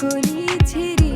করেছে